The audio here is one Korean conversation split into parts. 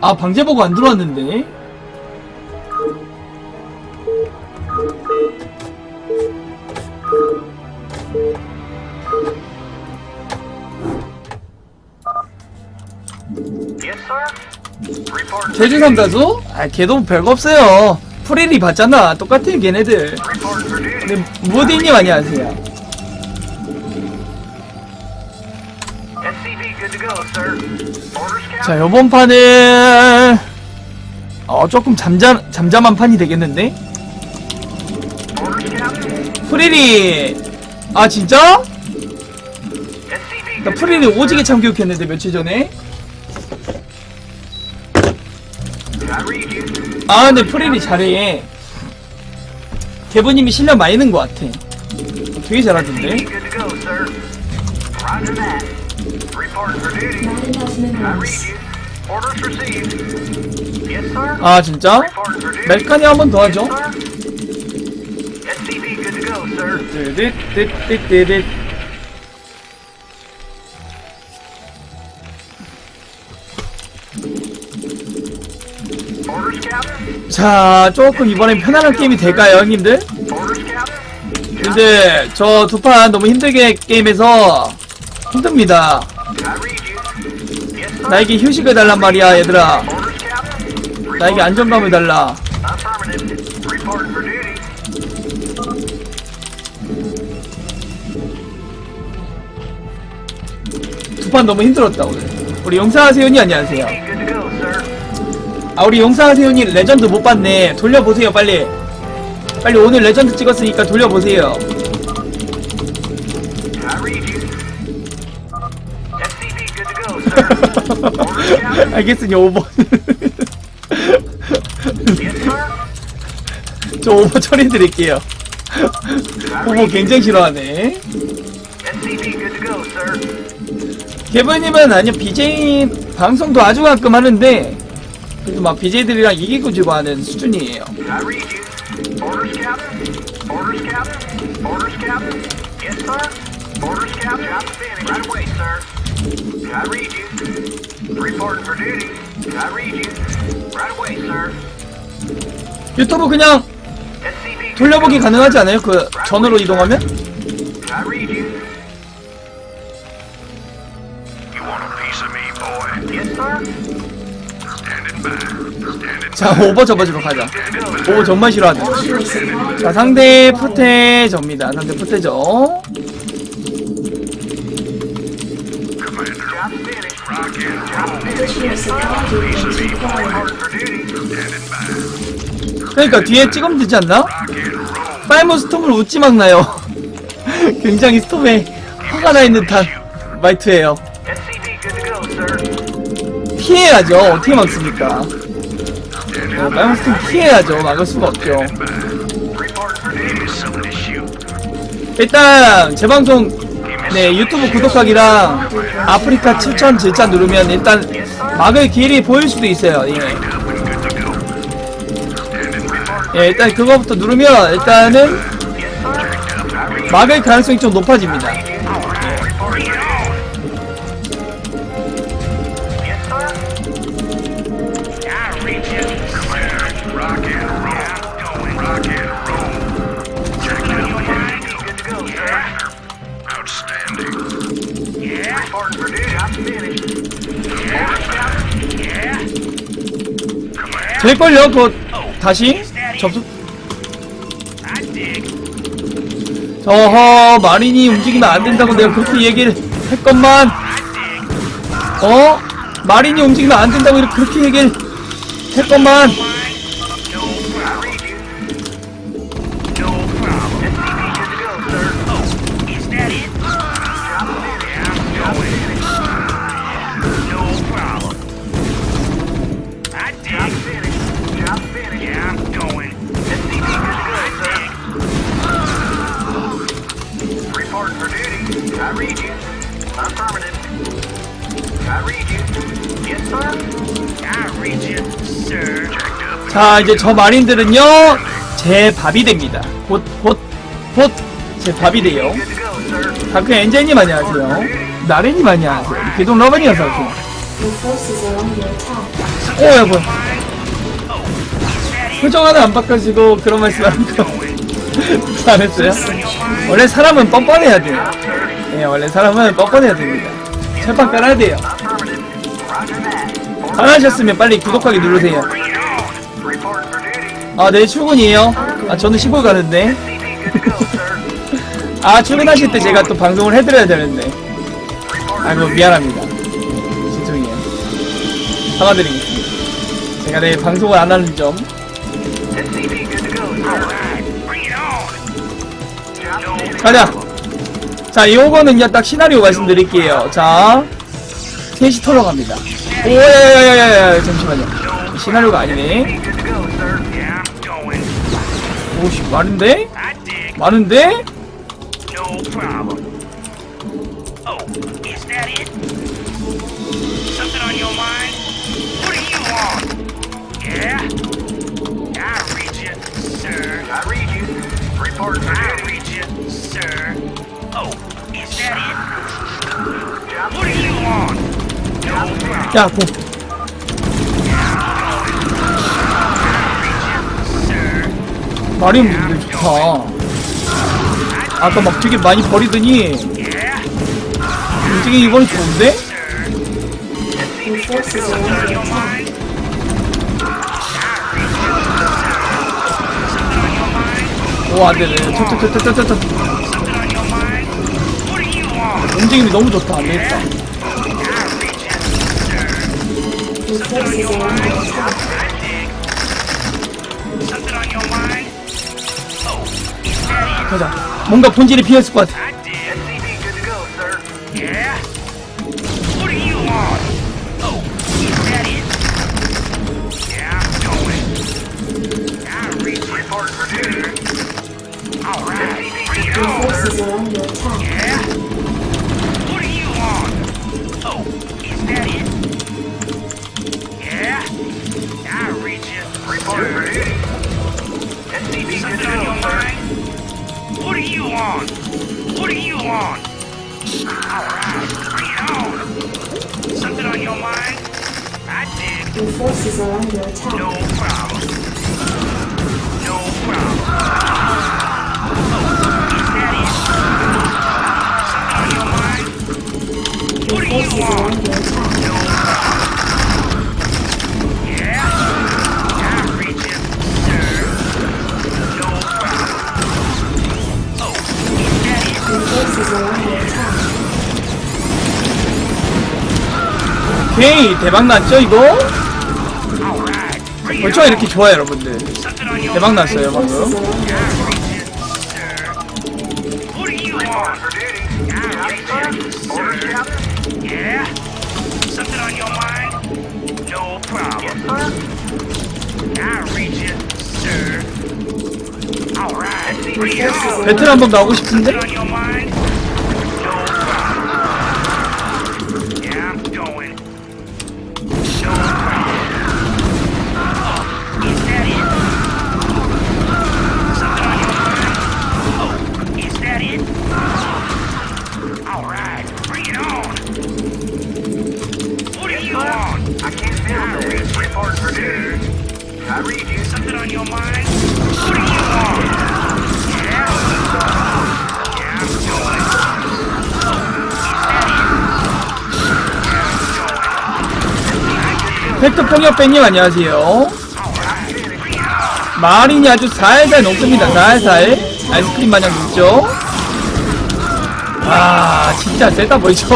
아 방제 보고 안 들어왔는데 Yes, sir. Reporting. 제주 삼다수? 아 걔도 별거 없어요 프리리 봤잖아 똑같아 걔네들. 근데 무디님 안녕하세요 자 요번 판은 어 조금 잠잠 잠잠한 판이 되겠는데. 프리리 아 진짜? 나 to 프리리. 오지게 참교육했는데 며칠 전에. 아 근데 프리리 잘해 개부님이 실력 많이 는것 같아 되게 잘하던데 아 진짜? 멜카니 한 번 더 하죠. 띠띠띠띠띠. 자 조금 이번엔 편안한 게임이 될까요 형님들? 근데 저 두 판 너무 힘들게 게임해서 힘듭니다 나에게 휴식을 달란 말이야 얘들아. 나에게 안정감을 달라. 두 판 너무 힘들었다 오늘 우리 용사하세요니 안녕하세요. 아 우리 용사하세요니 레전드 못 봤네 돌려보세요 빨리 빨리 오늘 레전드 찍었으니까 돌려보세요 알겠으니 5번 Yes, sir. 저 5번 처리해드릴게요 I 5번 read you. 굉장히 싫어하네. 개부님은 아니요 BJ 방송도 아주 가끔 하는데 그래도 막 BJ들이랑 이기고 지고 하는 수준이에요 For duty. I read you. Right away, sir. 유튜브 그냥 돌려보기 가능하지 않아요? 그 전으로 이동하면? I read you. You want a piece of me, boy? Yes, sir. Standing by. Standing 자 5번 접어주러 가자 Good to go, 5 sir. 정말 싫어하네 자 상대 푸테저입니다 상대 푸테저 Commander. Job finished. Rock and Job roll. finished. Yes, sir. Additional supply items required. Reporting for duty. Standing by. 그러니까 뒤에 찍으면 되지 않나? 빨무 스톰을 웃지 막 나요 굉장히 스톰에 화가 나 있는 듯한 말투예요. 피해야죠 어떻게 막습니까 어, 빨무 스톰 피해야죠 막을 수가 없죠. 일단 제 방송 네 유튜브 구독하기랑 아프리카 7천 질자 누르면 일단 막을 길이 보일 수도 있어요 예. 예, 일단 그거부터 누르면 일단은. 막을 가능성이 좀 높아집니다 될걸요? 그거 다시 접속. 저허 마린이 움직이면 안 된다고 내가 그렇게 얘기를 했건만 어? 마린이 움직이면 안 된다고 이렇게 그렇게 얘기를 했건만 자 이제 저 마린들은요 제 밥이 됩니다 곧곧곧제 밥이 돼요. 다크 엔젤님 안녕하세요 나렌님 안녕하세요 기동 러버니 어서오세요. 오야 뭐야 표정 하나 안 바꿔지고 그런 말씀 하는 거 안 했어요? 원래 사람은 뻔뻔해야 돼요 예 원래 사람은 뻔뻔해야 됩니다 철판 깔아야 돼요 안 하셨으면 빨리 구독하기 누르세요. 아 내일 출근이에요? 아 저는 시골 가는데. 아 출근하실 때 제가 또 방송을 해드려야 되는데. 아이고 미안합니다. 죄송해요. 사과드리겠습니다. 제가 내일 방송을 안 하는 점. 가자! 자 요거는요 딱 시나리오 말씀드릴게요. 자 셋이 털어 갑니다. 오야야야야야 잠시만요. 시나리오가 아니네 오씨 많은데? 많은데? No problem. Oh, is that it? Something on your mind? What do you want? Yeah? I read you, sir. I read you. Report for I duty. read you, sir. Oh, is that it? Job What do you want? No problem. 야 고. 마리움 분들 좋다 아까 막 되게 많이 버리더니? 되게 이번에 좋은데? 오 안되네 want? 움직임이 너무 좋다 안되겠다 가자 뭔가 본질이 비었을 것 같아? Oh, Report for duty. Oh. SCP good you want? What do you want? Alright, bring it on. Something on your mind? I did. Your forces are under attack. No problem. No problem. Oh, is that it? Something on your mind? What do you forces 오케이 대박 났죠 이거? 벌초가. 이렇게 좋아요 여러분들 Something on your 대박 mind? 났어요 Your forces 방금 you, sir. What do 팩트 폭력배님 안녕하세요. 마린이 아주 살살 녹습니다. 살살. 아이스크림 마냥 녹죠? 아 진짜 세다 보이죠?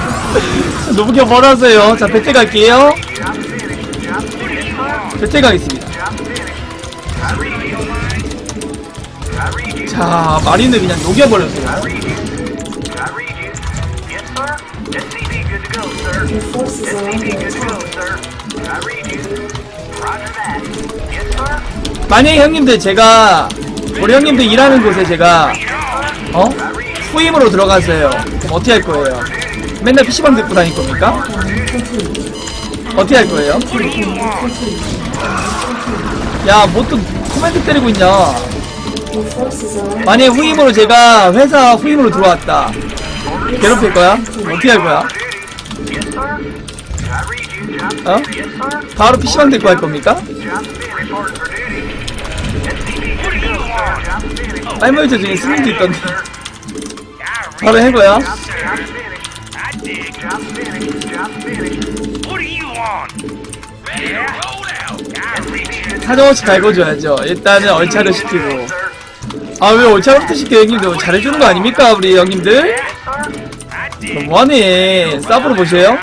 너무 멀어서요. 자 배틀 갈게요. 배틀 가겠습니다. 자 마린을 그냥 녹여버렸어요 Your forces are under attack. 만약에 형님들 제가 우리 형님들 일하는 곳에 제가 어? 후임으로 들어갔어요 어떻게 할 거예요? 맨날 PC방 듣고 다닐 겁니까? 어떻게 할 거예요? 야 뭐 또 코멘트 때리고 있냐 만약에 후임으로 제가 회사 후임으로 들어왔다 괴롭힐 거야? 어떻게 할 거야? Yes, sir. I read you. Job 어? 바로 PC방 데리고 갈 겁니까? 빨모이저 중에 스님도 있던데 바로 reach 사정없이 갈궈줘야죠 일단은 얼차를 시키고. 아 왜 얼차부터 시켜 형님들 잘해주는 거 아닙니까 우리 형님들? 너무하네 싸브로 보세요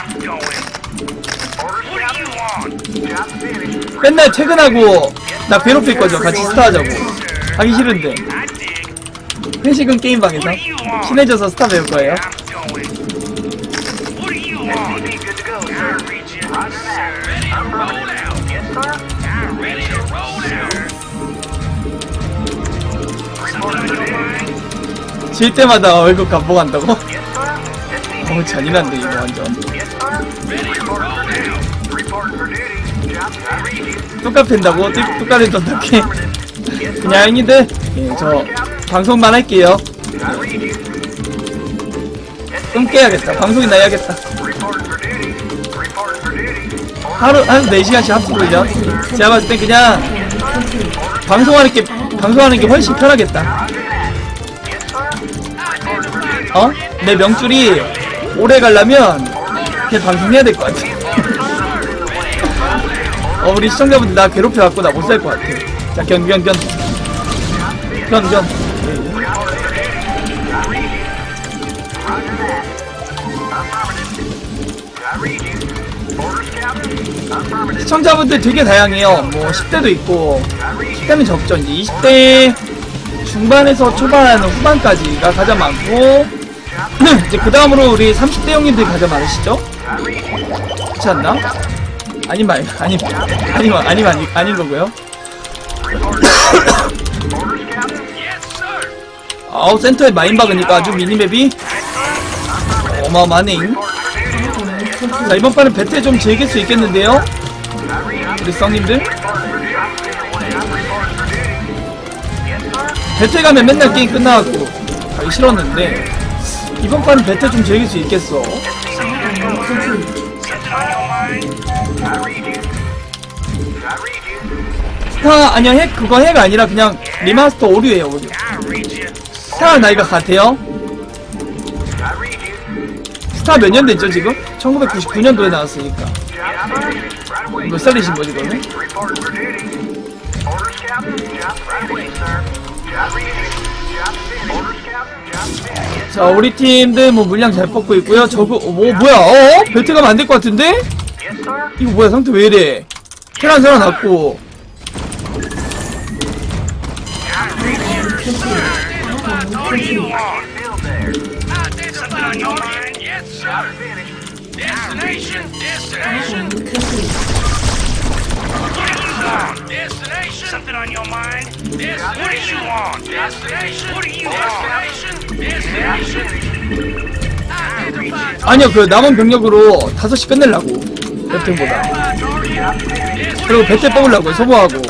맨날 퇴근하고 나 괴롭힐 거죠 같이 스타 하자고 하기 싫은데. 회식은 게임방에서? 친해져서 스타 배울 거예요. 질 때마다 월급 감봉한다고? Yes, sir. SCP 어 잔인한데 이거 완전 뚝값 팬다고? 뚝- 뚝값은 sir. 그냥 형님들 예, 저 방송만 할게요. 좀 깨야겠다 for duty. 하루 한 4시간씩 합치고요 제가 봤을 때 그냥 방송하는 게 방송하는 게 훨씬 편하겠다. 어? 내 명줄이 오래 가려면 그냥 방송해야 될 것 같아 어 우리 시청자분들 나 괴롭혀갖고 나 못 살 것 같아 자 견견견 견견. 시청자분들 되게 다양해요 뭐 10대도 있고 I read you. 10대는 적죠 이제 20대 중반에서 초반 후반까지가 가장 많고 이제 그 다음으로 우리 30대 형님들이 가장 많으시죠? 그렇지 않나? 아니 말 아니 아니 아니 아니 아닌 거고요. 아우 센터에 마인 박으니까 아주 미니맵이 어마어마하네. 자 이번 판은 배틀 좀 즐길 수 있겠는데요? 우리 쌍님들 배틀 가면 맨날 게임 끝나갖고 가기 싫었는데 이번 판은 배틀 좀 즐길 수 있겠어. 스타 아니야 핵 그거 핵 아니라 그냥 리마스터 오류예요 오류. 스타 나이가 같아요? 스타 몇 년 됐죠 지금? 1999년도에 나왔으니까. 몇 살이신 거지 finished. 자 우리 팀들 뭐 물량 잘 뽑고 있고요 저거 어, 뭐 뭐야 어? 벨트 가면 안 될 것 같은데? 이거 뭐야 상태 왜 이래 테란 살아났고 on your mind? Yes, sir. Destination. Destination. complete. What do you want? Destination. Something on your mind? Destination. What do you want? Destination. What do you want? Destination. Destination. 아니요 그 남은 병력으로 5시 끝내려고 target. 그리고 배틀 뽑으려고 소모하고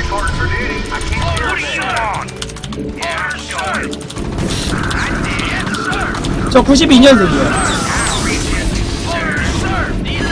Reporting for duty. I can't What hear do you you. want? Order, sir. I did, yes, sir. 저 92년생이에요 Order, sir. Need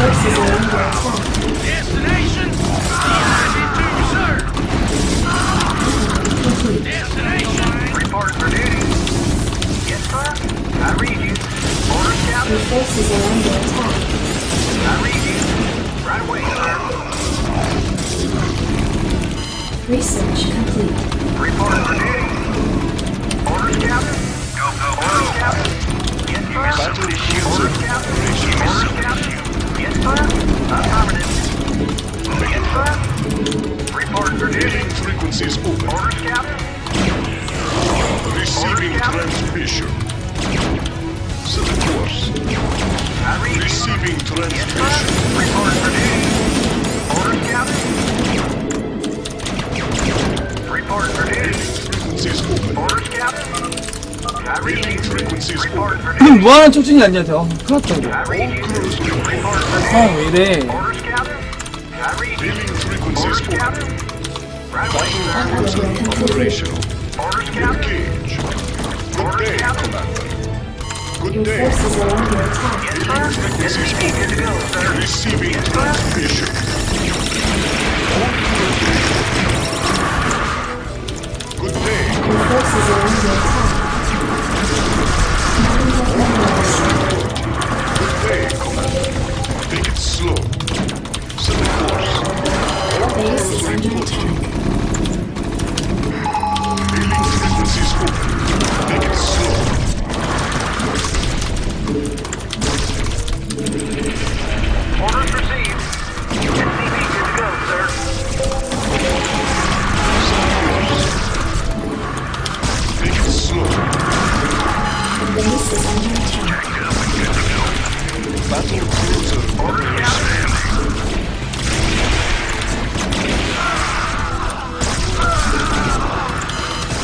forces are under attack. Destination. D92, sir. Complete. Destination. Reporting for duty. Yes, sir. I read you. Orders, The Captain. forces are under attack. I read you. Right away, sir. Research complete. Reporting for duty. Orders, Captain. Go, go, go. Orders, Captain. Yes, sir. Orders, Captain. Orders, Captain frequencies open. Orders, Captain. Receiving transmission. Set a course. Receiving transmission. Report for duty. Orders, Captain. Report for duty. Frequencies open. Orders, Captain. 무한한 촉진이 아니야 저 큰일 났다 이거 I read you. Cruise report. Report for duty. 아 왜 이래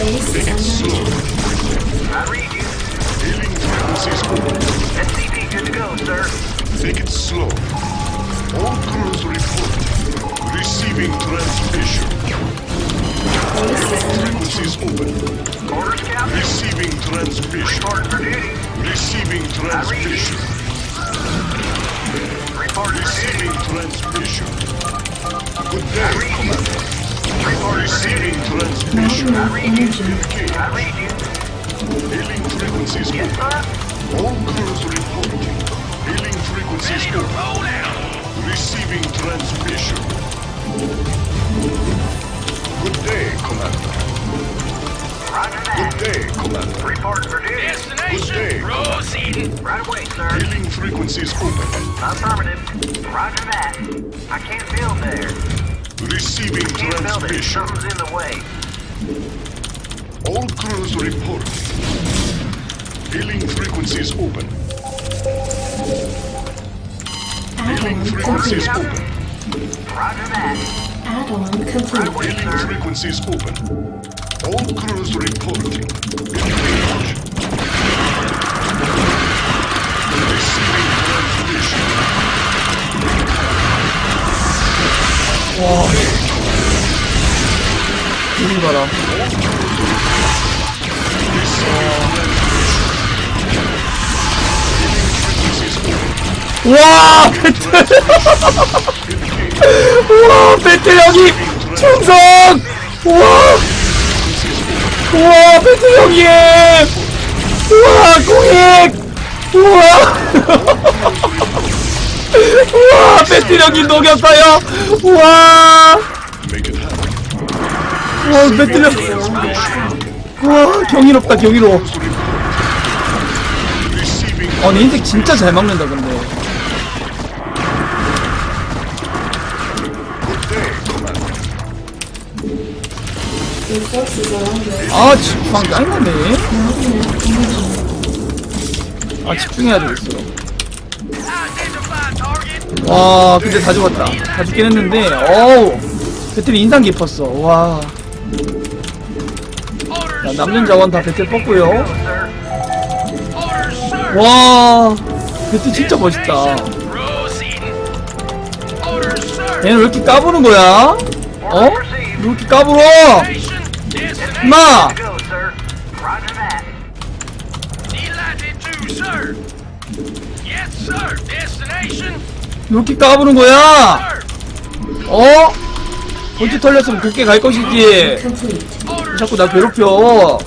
Slow. I read you. SCV good to go, sir. Take it slow. All crews report. Receiving transmission. Frequencies open. Receiving transmission. Report. Receiving transmission. Receiving transmission. Good day, Commander. Receiving transmission. Enough energy. Engage. I read you. Hailing frequencies sir. All crews reporting. Hailing frequencies Ready to open. roll out. Receiving transmission. Good day, Commander. Roger Good day, Commander. Report for duty. Destination day. proceeding. Right away, sir. Hailing frequencies open. Affirmative. Roger that. I can't build there. Receiving Can't build it. transmission. Something's in the way. All crews reporting. Hailing frequencies open. Hailing Add-on frequencies complete. open. Roger that. Add-on complete. Hailing frequencies open. All crews reporting. Engage. Receiving transmission. 여기 봐라 와 배틀! 와 배틀 형이 충성 우와 우와 배틀 형님! 우와 공익! 우와 우와 형님 녹였어요 우와. 우와 attack. 우와 경이롭다 경이로워 Receiving 어, 내 인색 진짜 잘 막는다, 근데. 아, enough energy. 아, 집중해야 되겠어. 와, 근데 다 죽었다. 다 죽긴 했는데, 어우. 배틀이 인상 깊었어. 와. 자, 남는 자원 다 배틀 sir. 와. 배틀 진짜 멋있다. 얘는 왜 이렇게 까부는 거야? 어? 왜 이렇게 까불어? 마! 이렇게 까부는 거야? 어? 본지 털렸으면 곱게 갈 것이지. 자꾸 나. 괴롭혀.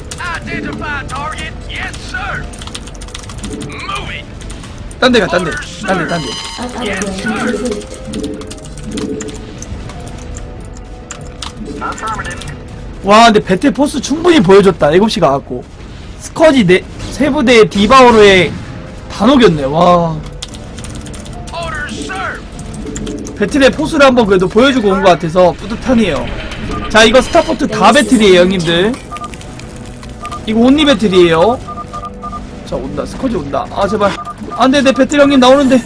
딴 데 가, 딴 데. 딴 데, 딴 데. 와 근데 배틀 포스 충분히 보여줬다 7시 가갖고 스커지 네, 세 부대 디바오로에 다 녹였네 와 배틀의 포스를 한번 그래도 보여주고 온 것 같아서 뿌듯하네요 자 이거 스타포트 다 배틀이에요 형님들 이거 온리 배틀이에요. 자, 온다. 스커지 온다. 아, 제발. 안 돼, 내 배틀 형님 나오는데.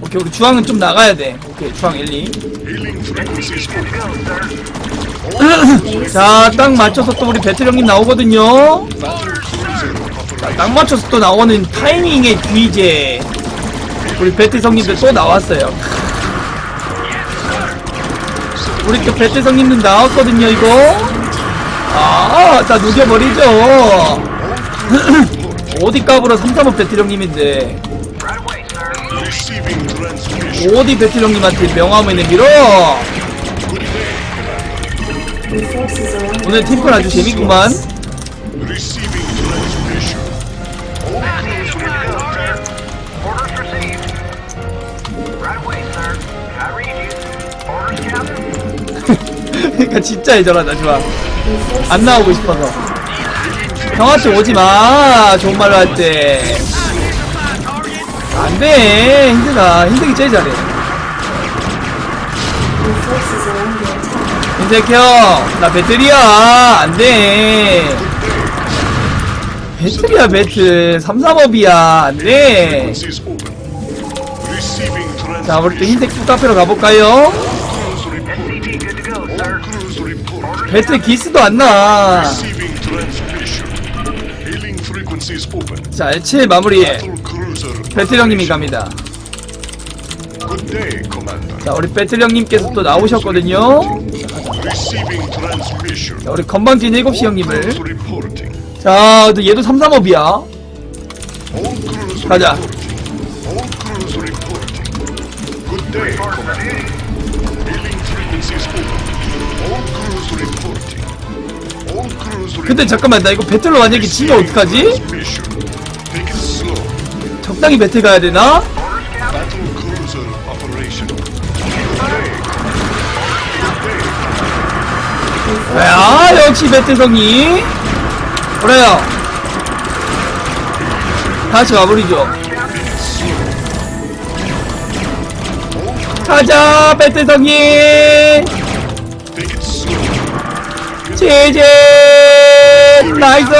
오케이, 우리 주황은 좀 나가야 돼. 오케이, 주황 1, 2. Hailing frequencies open. 자, 딱 맞춰서 또 우리 배틀 형님 나오거든요. Operation. 딱 맞춰서 또 나오는 타이밍의 귀재. 우리 배틀 성님들 또 나왔어요. 우리 또 배틀 성님들 나왔거든요, 이거. 아, 다 녹여버리죠. 어디 까불어 3, 3업 배틀 형님인데. 어디 배틀 형님한테 명함을 내밀어. 오늘 팀플 아주 재밌구만. 그러니까 진짜 애절하다, 좋아. 안 나오고 싶어서. 형아씨 오지 마. 좋은 말로 할 때. 안 돼. 힘들다. 힘들기 제일 잘해. 인색 형, 나 배틀이야. 안 돼. 배틀이야, 배틀. 3, 3업이야. 안 돼. Frequencies open. Receiving 자, 우리 또. 흰색 뚝 앞으로 가볼까요? 배틀 기스도 안 나. Receiving transmission. Hailing frequencies open. 자, L7 마무리. Battle cruiser. 배틀 형님이 갑니다. Good day, Commander. 자, 우리 배틀 형님께서 또 나오셨거든요. Receiving transmission. 자, 우리 건방진 7시 Crews 형님을. reporting. 자, 또 얘도 3, 3업이야. All crews 가자. reporting. All crews reporting. Good day, Commander. 근데. 잠깐만, 나 이거 배틀로 만약에 지면 어떡하지? 적당히 배틀 가야 되나? 야, 역시 배틀 성님. 그래요. 다시 가버리죠. 가자, 배틀 성님. Take it slow. 제제 나이스